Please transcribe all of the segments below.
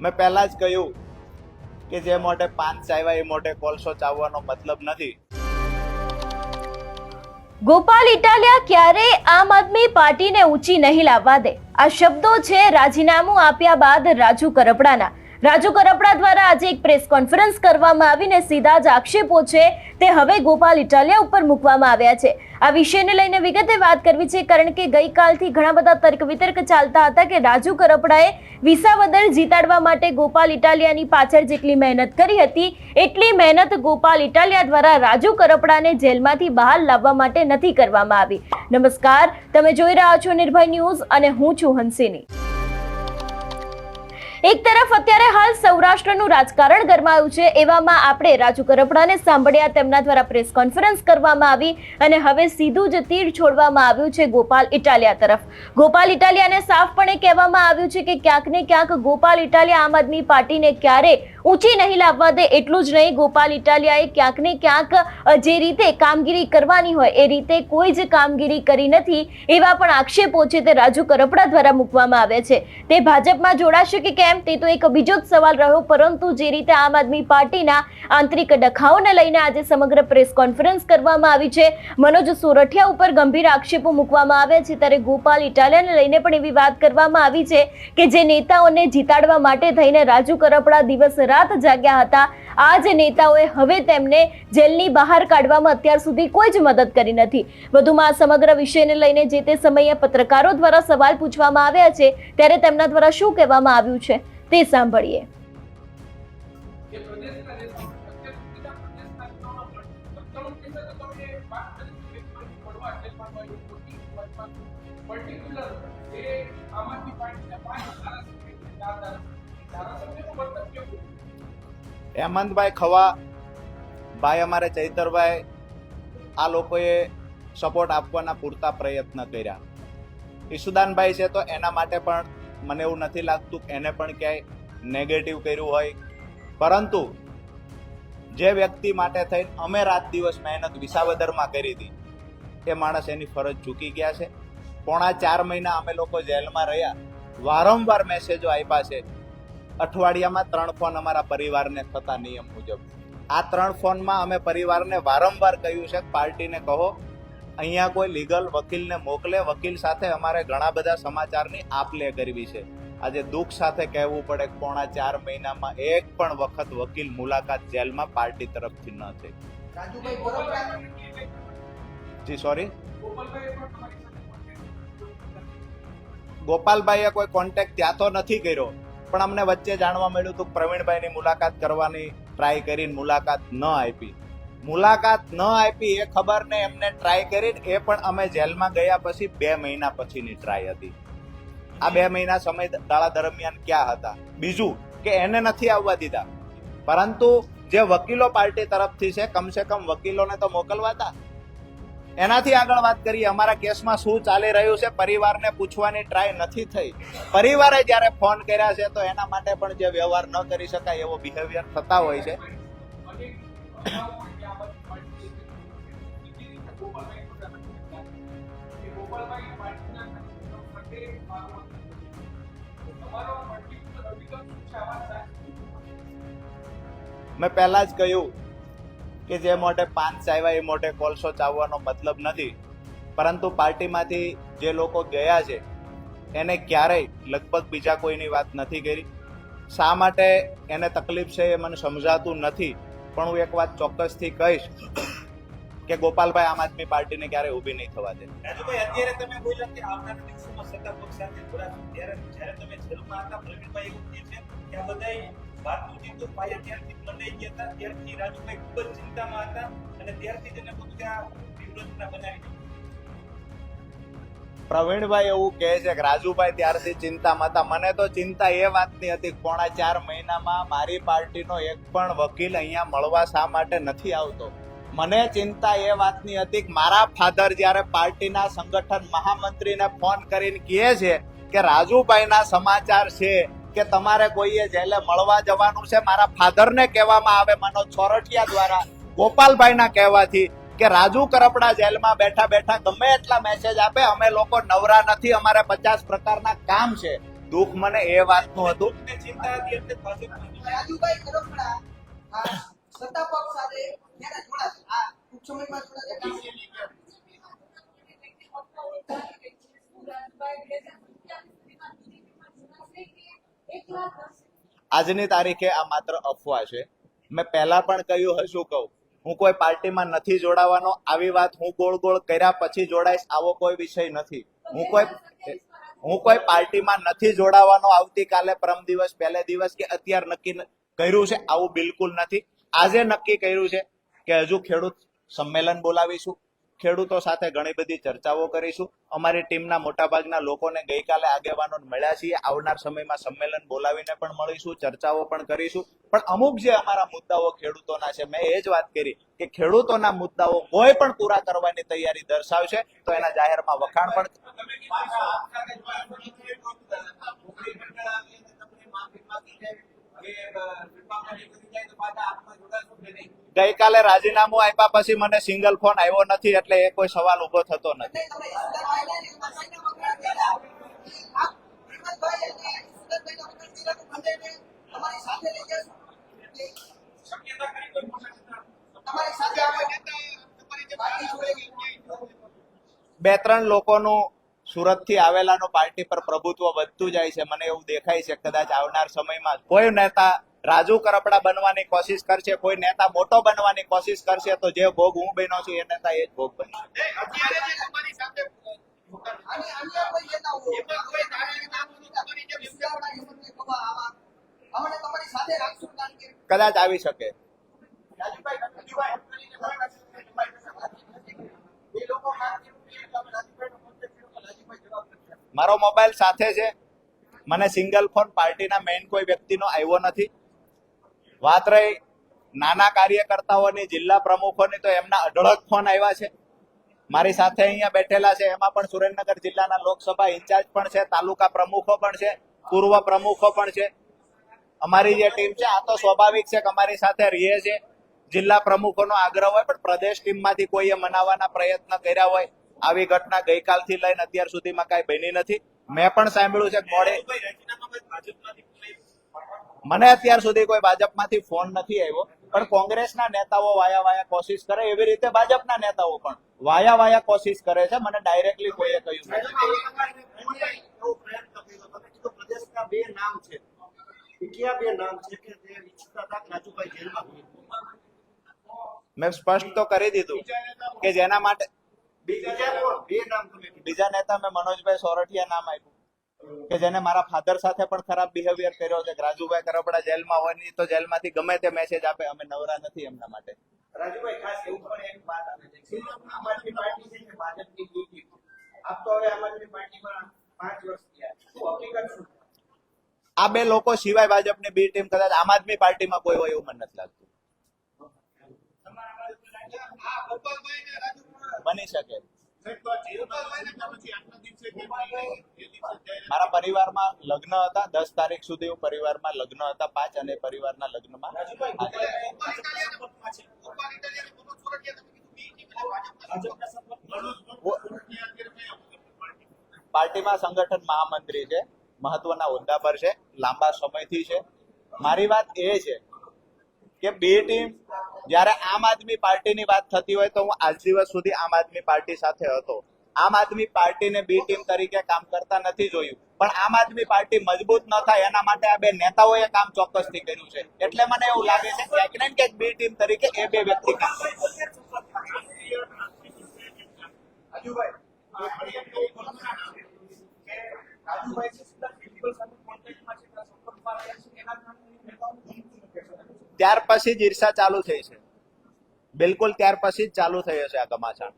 મેં પહેલા જ કહ્યું કે જે મોઢે પાન ચાવ્યા એ મોટે કોલસો ચાવવાનો મતલબ નથી. ગોપાલ ઇટાલિયા ક્યારેય આમ આદમી પાર્ટીને ઊંચી નહીં લાવવા દે. આ શબ્દો છે રાજીનામું આપ્યા બાદ રાજુ કરપડાના. રાજુ કરપડા દ્વારા આજે એક પ્રેસ કોન્ફરન્સ કરવામાં આવીને સીધા જ આક્ષેપો છે તે હવે ગોપાલ ઇટાલિયા ઉપર મૂકવામાં આવ્યા છે. આ વિષયને લઈને વિગતે વાત કરવી છે કારણ કે ગઈકાલથી ઘણા બધા તર્ક વિતર્ક ચાલતા હતા કે રાજુ કરપડાએ વિસાવદર જીતાડવા માટે ગોપાલ ઇટાલિયાની પાછળ જેટલી મહેનત કરી હતી, એટલી મહેનત ગોપાલ ઇટાલિયા દ્વારા રાજુ કરપડાને જેલમાંથી બહાર લાવવા માટે નથી કરવામાં આવી. નમસ્કાર, તમે જોઈ રહ્યા છો નિર્ભય ન્યૂઝ અને હું છું હંસિની. એક તરફ અત્યારે હાલ સૌરાષ્ટ્રનું રાજકારણ ગરમાયું છે, એવામાં આપણે રાજુ કરપડાને સાંભળ્યા, તેમના દ્વારા પ્રેસ કોન્ફરન્સ કરવામાં આવી અને હવે સીધું જ તીર છોડવામાં આવ્યું છે ગોપાલ ઇટાલિયા તરફ. ગોપાલ ઇટાલિયાને સાફપણે કહેવામાં આવ્યું છે કે ક્યાંક ને ક્યાંક ગોપાલ ઇટાલિયા આમ આદમી પાર્ટીને ક્યારે ઊંચી નહીં લાવવા દે એટલું જ નહીં. ગોપાલ ઇટાલિયાએ ક્યાંક ને ક્યાંક જે રીતે કામગીરી કરવાની હોય એ રીતે કોઈ જ કામગીરી કરી નથી એવા પણ આક્ષેપો છે તે રાજુ કરપડા દ્વારા મૂકવામાં આવ્યા છે. તે ભાજપમાં જોડાશે કે કેમ? તે તો એક બીજો જ સવાલ રહ્યો, પરંતુ જે રીતે આમ આદમી પાર્ટીના આંતરિક ડખાઓને લઈને આજે સમગ્ર પ્રેસ કોન્ફરન્સ કરવામાં આવી છે, મનોજ સોરઠિયા ઉપર ગંભીર આક્ષેપો મૂકવામાં આવ્યા છે. ત્યારે ગોપાલ ઇટાલિયાને લઈને પણ એવી વાત કરવામાં આવી છે કે જે નેતાઓને જીતાડવા માટે થઈને રાજુ કરપડા દિવસ રાત જાગ્યા હતા. આ જ નેતાઓએ હવે તેમને જેલની બહાર કાઢવામાં અત્યાર સુધી કોઈ જ મદદ કરી નથી. વધુમાં આ સમગ્ર વિષયને લઈને જે તે સમયે પત્રકારો દ્વારા સવાલ પૂછવામાં આવ્યા છે, ત્યારે તેમના દ્વારા શું કહેવામાં આવ્યું છે, તે સાંભળીએ. પર્ટિક્યુલર જે આમ આદમી પાર્ટીના પાંચ ધારાસભ્યો ચાર ધારાસભ્યો? હેમંતભાઈ ખવા, ભાઈ અમારે ચૈતરભાઈ, આ લોકોએ સપોર્ટ આપવાના પૂરતા પ્રયત્ન કર્યા. ઈશુદાનભાઈ છે તો એના માટે પણ મને એવું નથી લાગતું એને પણ ક્યાંય નેગેટિવ કર્યું હોય. પરંતુ જે વ્યક્તિ માટે થઈને અમે રાત દિવસ મહેનત વિસાવદરમાં કરી હતી, એ માણસ એની ફરજ ચૂકી ગયા છે. પોણા ચાર મહિના અમે લોકો જેલમાં રહ્યા. વારંવાર મેસેજો આપ્યા છે. અઠવાડિયામાં ત્રણ ફોન અમારા પરિવારને થતા નિયમ મુજબ. આ ત્રણ ફોનમાં અમે પરિવારને વારંવાર કહ્યું છે પાર્ટીને કહો અહીંયા કોઈ લીગલ વકીલને મોકલે વકીલ સાથે અમારે ઘણા બધા સમાચારની આપ લે કરવી છે. આજે દુઃખ સાથે કહેવું પડે કે પોણા ચાર મહિનામાં એક પણ વખત વકીલ મુલાકાત જેલમાં પાર્ટી તરફથી ન થઈ. જી સોરી ગોપાલભાઈએ કોઈ કોન્ટેક્ટ ત્યાં તો નથી કર્યો. પણ અમને વચ્ચે જાણવા મળ્યું હતું પ્રવીણભાઈની મુલાકાત કરવાની ટ્રાય કરીને મુલાકાત ન આપી. મુલાકાત ન આપી એ ખબર ને એમને ટ્રાય કરીને એ પણ અમે જેલમાં ગયા પછી બે મહિના પછીની ટ્રાય હતી. આ બે મહિના સમય ગાળા દરમિયાન ક્યાં હતા? બીજું કે એને નથી આવવા દીધા. પરંતુ જે વકીલો પાર્ટી તરફથી છે, કમસે કમ વકીલોને તો મોકલવા હતા. એનાથી આગળ વાત કરીએ, અમારા કેસમાં શું ચાલી રહ્યું છે, પરિવારને પૂછવાની ટ્રાય નથી થઈ. પરિવારે જ્યારે ફોન કર્યા છે, તો એના માટે પણ જે વ્યવહાર ન કરી શકાય એવો બિહેવિયર થતા હોય છે. મેં પહેલા જ કહ્યું કે જે મોઢે પાન ચાવ્યા એ મોઢે કોલસો ચાવવાનો મતલબ નથી. પરંતુ પાર્ટીમાંથી જે લોકો ગયા છે, એને ક્યારેય લગભગ બીજા કોઈની વાત નથી કરી. શા માટે એને તકલીફ છે એ મને સમજાતું નથી, પણ હું એક વાત ચોક્કસથી કહીશ કે ગોપાલભાઈ આમ આદમી પાર્ટીને ક્યારે ઊભી નહીં થવા દે. અત્યારે તમે બોલ્યા કે આવનારા દિવસોમાં સત્તા પક્ષ સાથે જોડાશો. ત્યારે જ્યારે તમે જેલમાં હતા, પ્રવીણભાઈ એવું કહે છે કે આ બધાય વાતનું તો પાયા ત્યારથી મંડાઈ ગયા હતા, ત્યારથી રાજુભાઈ ખૂબ જ ચિંતામાં હતા અને ત્યારથી બધું ત્યાં વ્યૂહરચના બનાવી પ્રવીણભાઈ એવું કહે છે કે રાજુભાઈ ત્યારથી ચિંતામાં હતા. મને તો ચિંતા એ વાતની હતી પોણા ચાર મહિનામાં મારી પાર્ટીનો એક પણ વકીલ અહીંયા મળવા શા માટે નથી આવતો. મને ચિંતા એ વાતની હતી કે મારા ફાધર જ્યારે પાર્ટીના સંગઠન મહામંત્રીને ફોન કરીને કહે છે કે રાજુભાઈના સમાચાર છે કે તમારે કોઈએ જેલે મળવા જવાનું છે મારા ફાધરને કહેવામાં આવે મનોજ છોરઠિયા દ્વારા ગોપાલભાઈના કહેવાથી કે રાજુ કરપડા જેલમાં બેઠા બેઠા ગમે એટલા મેસેજ આપે અમે લોકો નવરા નથી અમારે પચાસ પ્રકારના કામ છે. દુઃખ મને એ વાતનું હતું. ને ચિંતા હતી એટલે ભાજપમાં રાજુભાઈ કરપડા આ સત્તા પક્ષ સાથે ક્યારે આજની તારીખે આ માત્ર અફવા છે. મેં પહેલા પણ કહ્યું હશું, કહું. હું કોઈ પાર્ટીમાં નથી જોડાવાનો. આવી વાત હું ગોળ ગોળ કર્યા પછી જોડાઈશ, આવો કોઈ વિષય નથી. હું કોઈ હું કોઈ પાર્ટીમાં નથી જોડાવાનો આવતીકાલે પરમ દિવસ, પહેલે દિવસ કે અત્યાર નક્કી કર્યું છે, આવું બિલકુલ નથી. આજે નક્કી કર્યું છે કે હજુ ખેડૂત સંમેલન બોલાવીશું. ખેડૂતો સાથે ઘણી બધી ચર્ચાઓ કરીશું. અમારી ટીમના મોટાભાગના લોકોને ગઈકાલે આગેવાનો મળ્યા છીએ. આવનાર સમયમાં સંમેલન બોલાવીને પણ મળીશું, ચર્ચાઓ પણ કરીશું. પણ અમુક જે અમારા મુદ્દાઓ ખેડૂતોના છે, મેં એ જ વાત કરી કે ખેડૂતોના મુદ્દાઓ કોઈ પણ પૂરા કરવાની તૈયારી દર્શાવશે, તો એના જાહેરમાં વખાણ પણ ગઈકાલે રાજીનામું આપ્યા પછી મને સિંગલ ફોન આવ્યો નથી એટલે એ કોઈ સવાલ ઊભો થતો નથી. બે ત્રણ લોકોનું સુરતથી આવેલાનું પાર્ટી પર પ્રભુત્વ વધતું જાય છે. મને એવું દેખાય છે કદાચ આવનાર સમયમાં કોઈ નેતા રાજુ કરપડા બનવાની કોશિશ કરશે કોઈ નેતા મોટો બનવાની કોશિશ કરશે તો જે ભોગ હું બન્યો છું એ નેતા એ જ ભોગ બનશે. કદાચ આવી શકે. રાજુભાઈ મારો મોબાઈલ સાથે છે. મને સિંગલ ફોન પાર્ટીના મેઇન કોઈ વ્યક્તિનો આવ્યો નથી. વાત રહી નાના કાર્યકર્તાઓની, જિલ્લા પ્રમુખોની, તો એમના અઢળક ફોન આવ્યા છે. મારી સાથે અહીંયા બેઠેલા છે. એમાં પણ સુરેન્દ્રનગર જિલ્લાના લોકસભા ઇન્ચાર્જ પણ છે, તાલુકા પ્રમુખો પણ છે, પૂર્વ પ્રમુખો પણ છે. અમારી જે ટીમ છે, આ તો સ્વાભાવિક છે કે અમારી સાથે રહીએ છે. જિલ્લા પ્રમુખોનો આગ્રહ હોય, પણ પ્રદેશ ટીમમાંથી કોઈએ મનાવવાના પ્રયત્ન કર્યા હોય આવી ઘટના ગઈકાલથી લઈને અત્યાર સુધીમાં કાંઈ બની નથી. મેં પણ સાંભળ્યું છે મોડે મને અત્યાર સુધી કોઈ ભાજપમાંથી ફોન નથી આવ્યો. પણ કોંગ્રેસના નેતાઓ વાયા વાયા કોશિશ કરે એવી રીતે ભાજપના નેતાઓ પણ વાયા વાયા કોશિશ કરે છે. મને ડાયરેક્ટલી કોઈએ કહ્યું નથી. બે નામ છે. બે નામ છે કે જે ઈચ્છતા હતા કે રાજુભાઈ જેલમાં મેં સ્પષ્ટ તો કરી દીધું કે જેના માટે બીજા નેતા મેં મનોજભાઈ સોરઠિયા નામ આપ્યું. કે જેને મારા ફાધર સાથે પણ ખરાબ બિહેવિયર કર્યો છે. રાજુભાઈ કરપડા જેલમાં હોય નહીં તો જેલમાંથી ગમે તે મેસેજ આપે. અમે નવરા નથી એમના માટે. રાજુભાઈ ખાસ એવું પણ એક વાત આવે છે આમ આદમી પાર્ટી છે કે ભાજપની નીતિ આપ તો હવે આમ આદમી પાર્ટીમાં પાંચ વર્ષ થયા. શું હકીકત શું? આ બે લોકો સિવાય ભાજપની બી ટીમ કદાચ આમ આદમી પાર્ટીમાં કોઈ હોય એવું મને નથી લાગતું. બની શકે. મારા પરિવારમાં લગ્ન હતા. દસ તારીખ સુધી હું પરિવારમાં લગ્ન હતા. પાંચ અને પરિવારના લગ્નમાં. પાર્ટીમાં સંગઠન મહામંત્રી છે. મહત્વના હોદ્દા પર છે. લાંબા સમયથી છે. મારી વાત એ છે કે બે ટીમ જ્યારે આમ આદમી પાર્ટીની વાત થતી હોય તો હું આજ દિવસ સુધી આમ આદમી પાર્ટી સાથે હતો. આમ આદમી પાર્ટીને બી ટીમ તરીકે કામ કરતા નથી જોયું. પણ આમ આદમી પાર્ટી મજબૂત ન થાય એના માટે આ બે નેતાઓએ કામ ચોક્કસથી કર્યું છે. એટલે મને એવું લાગે છે ક્યાંક ને બી ટીમ તરીકે એ બે વ્યક્તિ કામ કરે કે કે. ત્યાર પછી જ ઈર્ષા ચાલુ થઈ છે. બિલકુલ ત્યાર પછી જ ચાલુ થઈ હશે આ ઘમાસાણ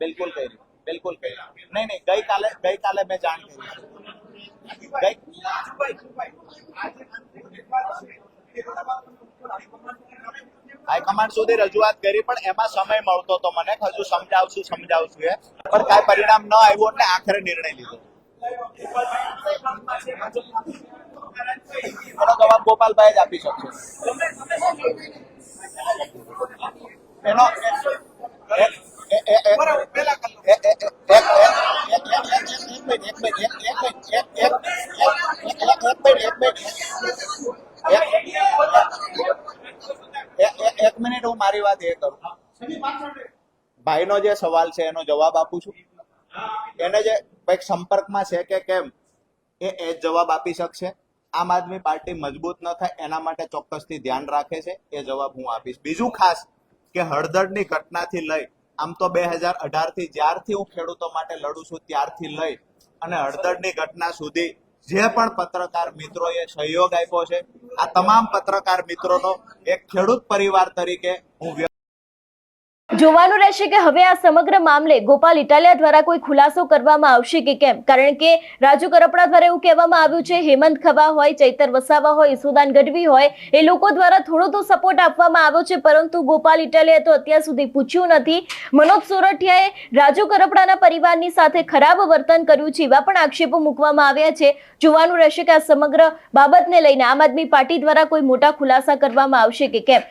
બિલકુલ કરી બિલકુલ કરી નહીં નહીં ગઈકાલે ગઈકાલે મેં જાણ કરી છે. હાઈકમાન્ડ સુધી રજૂઆત કરી, પણ એમાં સમય મળતો તો મને હજુ સમજાવશું સમજાવશું એ. પણ કાંઈ પરિણામ ન આવ્યું એટલે આખરે નિર્ણય લીધો. એનો જવાબ ગોપાલભાઈ જ આપી શકશે એનો એક- મિનિટ, હું મારી વાત એ કરું ભાઈનો જે સવાલ છે એનો જવાબ આપું છું એને જે કંઈક સંપર્કમાં છે કે કેમ એ એ જવાબ આપી શકશે આમ આદમી પાર્ટી મજબૂત ન થાય એના માટે ચોક્કસથી ધ્યાન રાખે છે. એ જવાબ હું આપીશ. બીજું ખાસ કે હળદરની ઘટનાથી લઈ, આમ તો બે હજાર અઢારથી જ્યારથી હું ખેડૂતો માટે લડું છું ત્યારથી લઈ અને હળદરની ઘટના સુધી જે પણ પત્રકાર મિત્રોએ સહયોગ આપ્યો છે, આ તમામ પત્રકાર મિત્રોનો એક ખેડૂત પરિવાર તરીકે હું જોવાનું રહેશે કે હવે આ સમગ્ર મામલે ગોપાલ ઇટાલિયા દ્વારા કોઈ ખુલાસો કરવામાં આવશે કે કેમ? કારણ કે રાજુ કરપડા દ્વારા એવું કહેવામાં આવ્યું છે, હેમંત ખવા હોય, ચૈતર વસાવા હોય ઈસુદાન ગઢવી હોય, એ લોકો દ્વારા થોડો તો સપોર્ટ આપવામાં આવ્યો છે, પરંતુ ગોપાલ ઇટાલિયા તો અત્યાર સુધી પૂછ્યું નથી. મનોજ સોરઠિયાએ રાજુ કરપડાના પરિવારની સાથે ખરાબ વર્તન કર્યું છે એવા પણ આક્ષેપો મૂકવામાં આવ્યા છે. જોવાનું રહેશે કે આ સમગ્ર બાબતને લઈને આમ આદમી પાર્ટી દ્વારા કોઈ મોટા ખુલાસા કરવામાં આવશે કે કેમ?